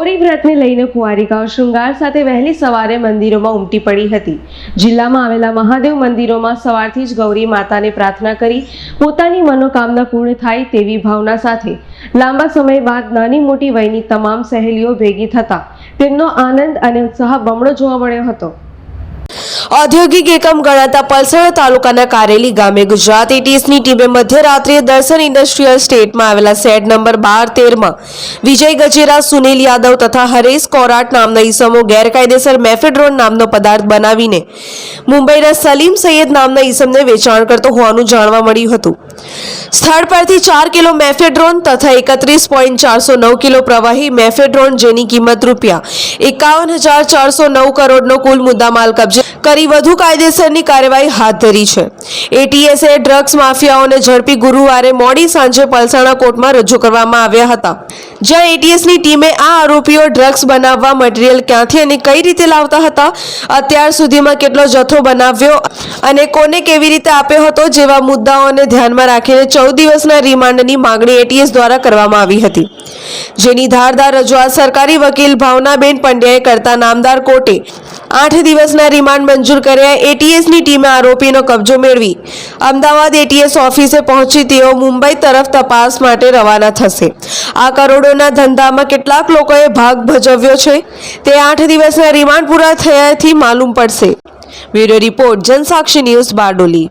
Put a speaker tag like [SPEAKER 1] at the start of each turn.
[SPEAKER 1] રથને લઈને કુંવારિકાઓ શૃંગાર સાથે વહેલી સવારે મંદિરોમાં ઉમટી પડી હતી. જિલ્લામાં આવેલા મહાદેવ મંદિરોમાં સવારથી જ ગૌરી માતાને પ્રાર્થના કરી પોતાની મનોકામના પૂર્ણ થાય તેવી ભાવના સાથે લાંબા સમય બાદ નાની મોટી વયની તમામ સહેલીઓ ભેગી થતા તેમનો આનંદ અને ઉત્સાહ બમણો જોવા મળ્યો હતો.
[SPEAKER 2] ઔદ્યોગિક એકમ ગણાતા પલસાણા તાલુકાના કારેલી ગામે ગુજરાત એટીએસની ટીમે મધ્યરાત્રિએ દર્શન ઇન્ડસ્ટ્રીયલ સ્ટેટમાં આવેલા સેડ નંબર બાર તેરમાં વિજય ગજેરા, સુનિલ યાદવ તથા હરેશ કોરાટ નામના ઈસમો ગેરકાયદેસર મેફેડ્રોન નામનો પદાર્થ બનાવીને મુંબઈના સલીમ સૈયદ નામના ઈસમને વેચાણ કરતો હોવાનું જાણવા મળ્યું હતું. સ્થળ પરથી ચાર કિલો મેફેડ્રોન તથા એકત્રીસ પોઈન્ટ ચારસો નવ કિલો પ્રવાહી મેફેડ્રોન જેની કિંમત રૂપિયા એકાવન હજાર ચારસો નવ કરોડનો કુલ મુદ્દામાલ કબજે કરી વધુ કાયદેસરની કાર્યવાહી હાથ ધરી છે. એટીએસએ ડ્રગ્સ માફિયાઓને ઝડપી ગુરુવારે મોડી સાંજે પલસાણા કોર્ટમાં રજૂ કરવામાં આવ્યા હતા. જ્યાં એટીએસની ટીમે આ આરોપીઓ ડ્રગ્સ બનાવવા મટીરિયલ ક્યાંથી અને કઈ રીતે લાવતા હતા, અત્યાર સુધીમાં કેટલો જથ્થો બનાવ્યો અને કોને કેવી રીતે આપ્યો હતો જેવા મુદ્દાઓને ધ્યાનમાં રાખીને ચૌદ દિવસના રિમાન્ડની માંગણી એટીએસ દ્વારા કરવામાં આવી હતી. જેની ધારદાર રજૂઆત સરકારી વકીલ ભાવનાબેન પંડ્યાએ કરતા નામદાર કોર્ટે આઠ દિવસના રિમાન્ડ મંજૂર કર્યા એટીએસની ટીમે આરોપીનો કબજો મેળવી અમદાવાદ એટીએસ ઓફિસે પહોંચી તેઓ મુંબઈ તરફ તપાસ માટે રવાના થશે। આ કરોડોના ધંધામાં કેટલાક લોકોએ ભાગ ભજવ્યો છે। તે આઠ દિવસના રિમાન્ડ પૂરા થયાથી માલુમ પડશે। Bureau report Jansakshi news Bardoli.